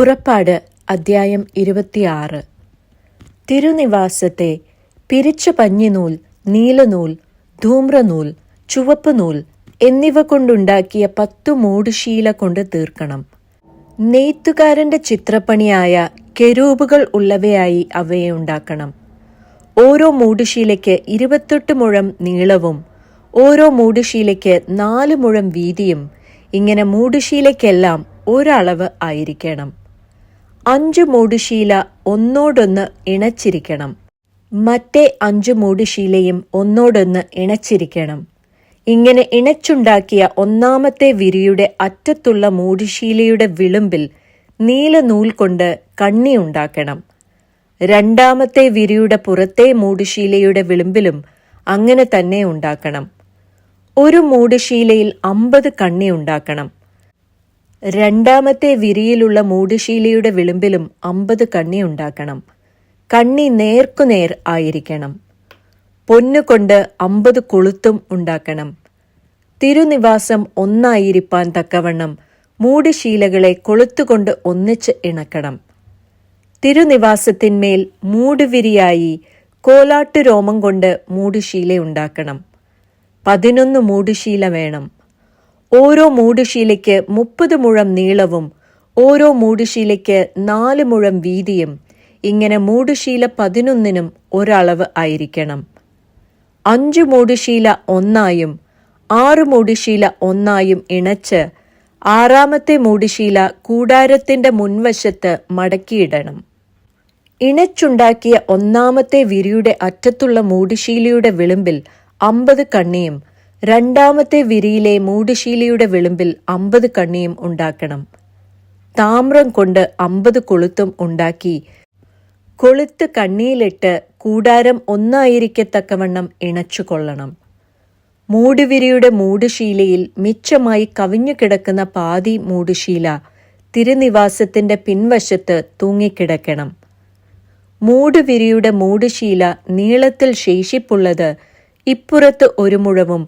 പുറപ്പാട് അദ്ധ്യായം ഇരുപത്തിയാറ്. തിരുനിവാസത്തെ പിരിച്ച പഞ്ഞിനൂൽ നീലനൂൽ ധൂമ്രനൂൽ ചുവപ്പ് നൂൽ എന്നിവ കൊണ്ടുണ്ടാക്കിയ പത്തു മൂടുശീല കൊണ്ട് തീർക്കണം. നെയ്ത്തുകാരന്റെ ചിത്രപ്പണിയായ കെരൂപുകൾ ഉള്ളവയായി അവയെ ഉണ്ടാക്കണം. ഓരോ മൂടുശീലയ്ക്ക് ഇരുപത്തെട്ട് മുഴം നീളവും ഓരോ മൂടുശീലയ്ക്ക് നാല് മുഴം വീതിയും ഇങ്ങനെ മൂടുശീലയ്ക്കെല്ലാം ഒരളവ് ആയിരിക്കണം. അഞ്ചു മൂടുശീല ഒന്നോടൊന്ന് ഇണച്ചിരിക്കണം. മറ്റേ അഞ്ചു മൂടുശീലയും ഒന്നോടൊന്ന് ഇണച്ചിരിക്കണം. ഇങ്ങനെ ഇണച്ചുണ്ടാക്കിയ ഒന്നാമത്തെ വിരിയുടെ അറ്റത്തുള്ള മൂടുശീലയുടെ വിളുമ്പിൽ നീല നൂൽ കൊണ്ട് കണ്ണി ഉണ്ടാക്കണം. രണ്ടാമത്തെ വിരിയുടെ പുറത്തെ മൂടുശീലയുടെ വിളുമ്പിലും അങ്ങനെ തന്നെ ഉണ്ടാക്കണം. ഒരു മൂടുശീലയിൽ അമ്പത് കണ്ണി ഉണ്ടാക്കണം. രണ്ടാമത്തെ വിരിയിലുള്ള മൂടുശീലയുടെ വിളിമ്പിലും അമ്പത് കണ്ണി ഉണ്ടാക്കണം. കണ്ണി നേർക്കുനേർ ആയിരിക്കണം. പൊന്നുകൊണ്ട് അമ്പത് കൊളുത്തും ഉണ്ടാക്കണം. തിരുനിവാസം ഒന്നായിരിക്കാൻ തക്കവണ്ണം മൂടുശീലകളെ കൊളുത്തുകൊണ്ട് ഒന്നിച്ച് ഇണക്കണം. തിരുനിവാസത്തിന്മേൽ മൂടുവിരിയായി കോലാട്ടു രോമം കൊണ്ട് മൂടുശീല ഉണ്ടാക്കണം. പതിനൊന്ന് മൂടുശീല വേണം. ഓരോ മൂടുശീലയ്ക്ക് മുപ്പത് മുഴം നീളവും ഓരോ മൂടുശീലയ്ക്ക് നാല് മുഴം വീതിയും ഇങ്ങനെ മൂടുശീല പതിനൊന്നിനും ഒരളവ് ആയിരിക്കണം. അഞ്ചു മൂടുശീല ഒന്നായും ആറ് മൂടുശീല ഒന്നായും ഇണച്ച് ആറാമത്തെ മൂടുശീല കൂടാരത്തിന്റെ മുൻവശത്ത് മടക്കിയിടണം. ഇണച്ചുണ്ടാക്കിയ ഒന്നാമത്തെ വിരിയുടെ അറ്റത്തുള്ള മൂടുശീലയുടെ വിളിമ്പിൽ അമ്പത് കണ്ണിയും രണ്ടാമത്തെ വിരിയിലെ മൂടുശീലയുടെ വിളിമ്പിൽ അമ്പത് കണ്ണിയും ഉണ്ടാക്കണം. താമ്രം കൊണ്ട് അമ്പത് കൊളുത്തും ഉണ്ടാക്കി കൊളുത്ത് കണ്ണിയിലിട്ട് കൂടാരം ഒന്നായിരിക്കത്തക്കവണ്ണം ഇണച്ചു കൊള്ളണം മൂടുവിരിയുടെ മൂടുശീലയിൽ മിച്ചമായി കവിഞ്ഞു കിടക്കുന്ന പാതി മൂടുശീല തിരുനിവാസത്തിന്റെ പിൻവശത്ത് തൂങ്ങിക്കിടക്കണം. മൂടുവിരിയുടെ മൂടുശീല നീളത്തിൽ ശേഷിപ്പുള്ളത് ഇപ്പുറത്ത് ഒരു മുഴവും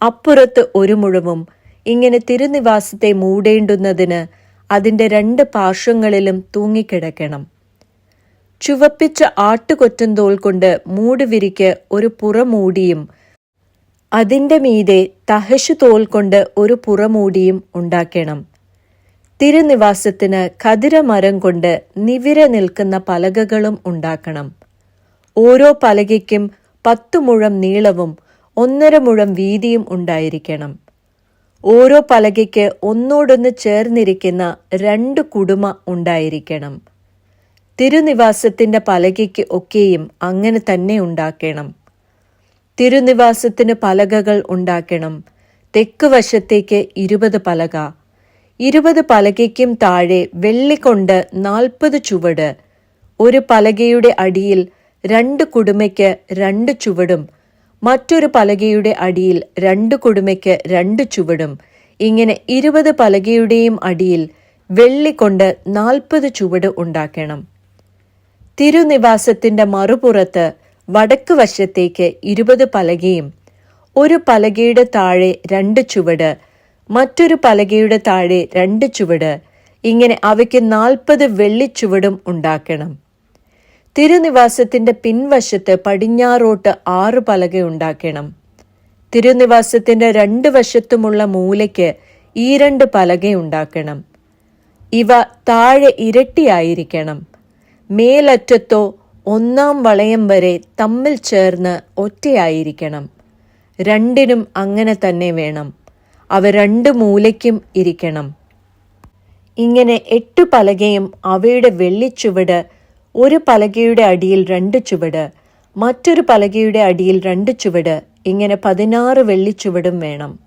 അപ്പുറത്ത് ഒരു മുഴവും ഇങ്ങനെ തിരുനിവാസത്തെ മൂടേണ്ടുന്നതിന് അതിന്റെ രണ്ട് പാർശ്വങ്ങളിലും തൂങ്ങിക്കിടക്കണം. ചുവപ്പിച്ച ആട്ടുകൊറ്റന്തോൾ കൊണ്ട് മൂടുവിരിക്ക് ഒരു പുറമൂടിയും അതിന്റെ മീതെ തഹശു തോൽ കൊണ്ട് ഒരു പുറമൂടിയും ഉണ്ടാക്കണം. തിരുനിവാസത്തിന് ഖതിരമരം കൊണ്ട് നിവിര നിൽക്കുന്ന പലകകളും ഉണ്ടാക്കണം. ഓരോ പലകയ്ക്കും പത്തു മുഴം നീളവും ഒന്നര മുഴം വീതിയും ഉണ്ടായിരിക്കണം. ഓരോ പലകയ്ക്ക് ഒന്നോടൊന്ന് ചേർന്നിരിക്കുന്ന രണ്ട് കുടുമ ഉണ്ടായിരിക്കണം. തിരുനിവാസത്തിന്റെ പലകയ്ക്ക് ഒക്കെയും അങ്ങനെ തന്നെ ഉണ്ടാക്കണം. തിരുനിവാസത്തിന് പലകകൾ ഉണ്ടാക്കണം. തെക്ക് വശത്തേക്ക് ഇരുപത് പലക. ഇരുപത് പലകയ്ക്കും താഴെ വെള്ളിക്കൊണ്ട് നാൽപ്പത് ചുവട്. ഒരു പലകയുടെ അടിയിൽ രണ്ട് കുടുമയ്ക്ക് രണ്ട് ചുവടും മറ്റൊരു പലകയുടെ അടിയിൽ രണ്ട് കൊടുമയ്ക്ക് രണ്ട് ചുവടും ഇങ്ങനെ ഇരുപത് പലകയുടെയും അടിയിൽ വെള്ളിക്കൊണ്ട് നാൽപ്പത് ചുവട് ഉണ്ടാക്കണം. തിരുനിവാസത്തിന്റെ മറുപുറത്ത് വടക്ക് വശത്തേക്ക് ഇരുപത് പലകയും ഒരു പലകയുടെ താഴെ രണ്ട് ചുവട് മറ്റൊരു പലകയുടെ താഴെ രണ്ട് ചുവട് ഇങ്ങനെ അവയ്ക്ക് നാൽപ്പത് വെള്ളിച്ചുവടും ഉണ്ടാക്കണം. തിരുനിവാസത്തിന്റെ പിൻവശത്ത് പടിഞ്ഞാറോട്ട് ആറ് പലക ഉണ്ടാക്കണം. തിരുനിവാസത്തിന്റെ രണ്ട് വശത്തുമുള്ള മൂലയ്ക്ക് ഈ രണ്ട് പലക ഉണ്ടാക്കണം. ഇവ താഴെ ഇരട്ടിയായിരിക്കണം. മേലറ്റത്തോ ഒന്നാം വളയം വരെ തമ്മിൽ ചേർന്ന് ഒറ്റയായിരിക്കണം. രണ്ടിനും അങ്ങനെ തന്നെ വേണം. അവ രണ്ട് മൂലയ്ക്കും ഇരിക്കണം. ഇങ്ങനെ എട്ടു പലകയും അവയുടെ വെള്ളിച്ചുവട് ഒരു പലകയുടെ അടിയിൽ രണ്ട് ചുവട് മറ്റൊരു പലകയുടെ അടിയിൽ രണ്ട് ചുവട് ഇങ്ങനെ പതിനാറ് വെള്ളിച്ചുവടും വേണം.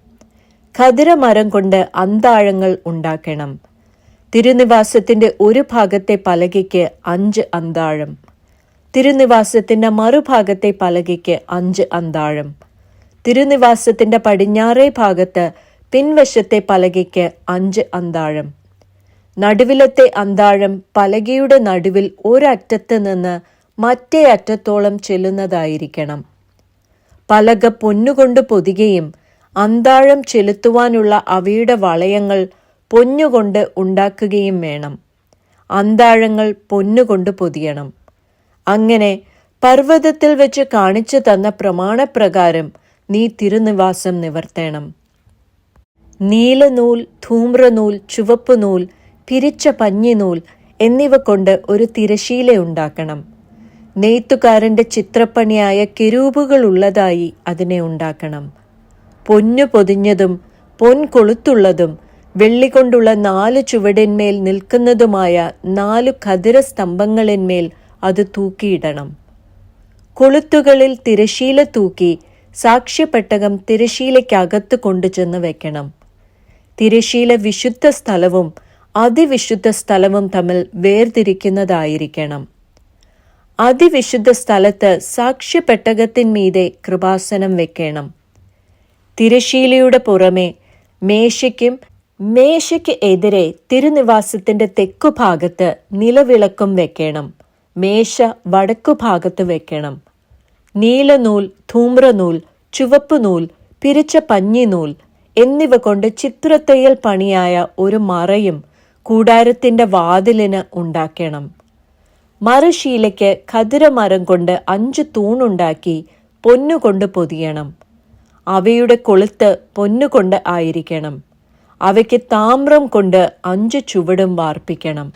ഖദിരമരം കൊണ്ട് അന്താഴങ്ങൾ ഉണ്ടാക്കണം. തിരുനിവാസത്തിന്റെ ഒരു ഭാഗത്തെ പലകയ്ക്ക് അഞ്ച് അന്താഴം. തിരുനിവാസത്തിന്റെ മറുഭാഗത്തെ പലകയ്ക്ക് അഞ്ച് അന്താഴം. തിരുനിവാസത്തിന്റെ പടിഞ്ഞാറേ ഭാഗത്ത് പിൻവശത്തെ പലകയ്ക്ക് അഞ്ച് അന്താഴം. നടുവിലത്തെ അന്താഴം പലകയുടെ നടുവിൽ ഒരറ്റത്ത് നിന്ന് മറ്റേ അറ്റത്തോളം ചെല്ലുന്നതായിരിക്കണം. പലക പൊന്നുകൊണ്ട് പൊതികയും അന്താഴം ചെലുത്തുവാനുള്ള അവയുടെ വളയങ്ങൾ പൊന്നുകൊണ്ട് ഉണ്ടാക്കുകയും വേണം. അന്താഴങ്ങൾ പൊന്നുകൊണ്ട് പൊതിയണം. അങ്ങനെ പർവതത്തിൽ വെച്ച് കാണിച്ചു തന്ന പ്രമാണപ്രകാരം നീ തിരുനിവാസം നിവർത്തേണം. നീലനൂൽ ധൂമ്രനൂൽ ചുവപ്പുനൂൽ പിരിച്ച പഞ്ഞിനൂൽ എന്നിവ കൊണ്ട് ഒരു തിരശീല ഉണ്ടാക്കണം. നെയ്ത്തുകാരന്റെ ചിത്രപ്പണിയായ കിരൂപുകളുള്ളതായി അതിനെ ഉണ്ടാക്കണം. പൊന്നു പൊതിഞ്ഞതും പൊൻ കൊളുത്തുള്ളതും വെള്ളി കൊണ്ടുള്ള നാല് ചുവടിന്മേൽ നിൽക്കുന്നതുമായ നാല് ഖദിര സ്തംഭങ്ങളിന്മേൽ അത് തൂക്കിയിടണം. കൊളുത്തുകളിൽ തിരശീല തൂക്കി സാക്ഷ്യപ്പെട്ടകം തിരശീലയ്ക്കകത്ത് കൊണ്ടുചെന്ന് വെക്കണം. തിരശീല വിശുദ്ധ സ്ഥലവും അതിവിശുദ്ധ സ്ഥലവും തമ്മിൽ വേർതിരിക്കുന്നതായിരിക്കണം. അതിവിശുദ്ധ സ്ഥലത്ത് സാക്ഷ്യപ്പെട്ടകത്തിന്മീതെ കൃപാസനം വെക്കണം. തിരശീലയുടെ പുറമെ മേശയ്ക്കും മേശയ്ക്ക് എതിരെ തിരുനിവാസത്തിന്റെ തെക്കുഭാഗത്ത് നിലവിളക്കും വെക്കണം. മേശ വടക്കുഭാഗത്ത് വെക്കണം. നീലനൂൽ ധൂമ്രനൂൽ ചുവപ്പ് നൂൽ പിരിച്ച പഞ്ഞിനൂൽ എന്നിവ കൊണ്ട് ചിത്രത്തയ്യൽ പണിയായ ഒരു മറയും കൂടാരത്തിന്റെ വാതിലിന് ഉണ്ടാക്കണം. മറുശീലയ്ക്ക് ഖതിരമരം കൊണ്ട് അഞ്ച് തൂണുണ്ടാക്കി പൊന്നുകൊണ്ട് പൊതിയണം. അവയുടെ കൊളുത്ത് പൊന്നുകൊണ്ട് ആയിരിക്കണം. അവയ്ക്ക് താമ്രം കൊണ്ട് അഞ്ച് ചുവടും വാർപ്പിക്കണം.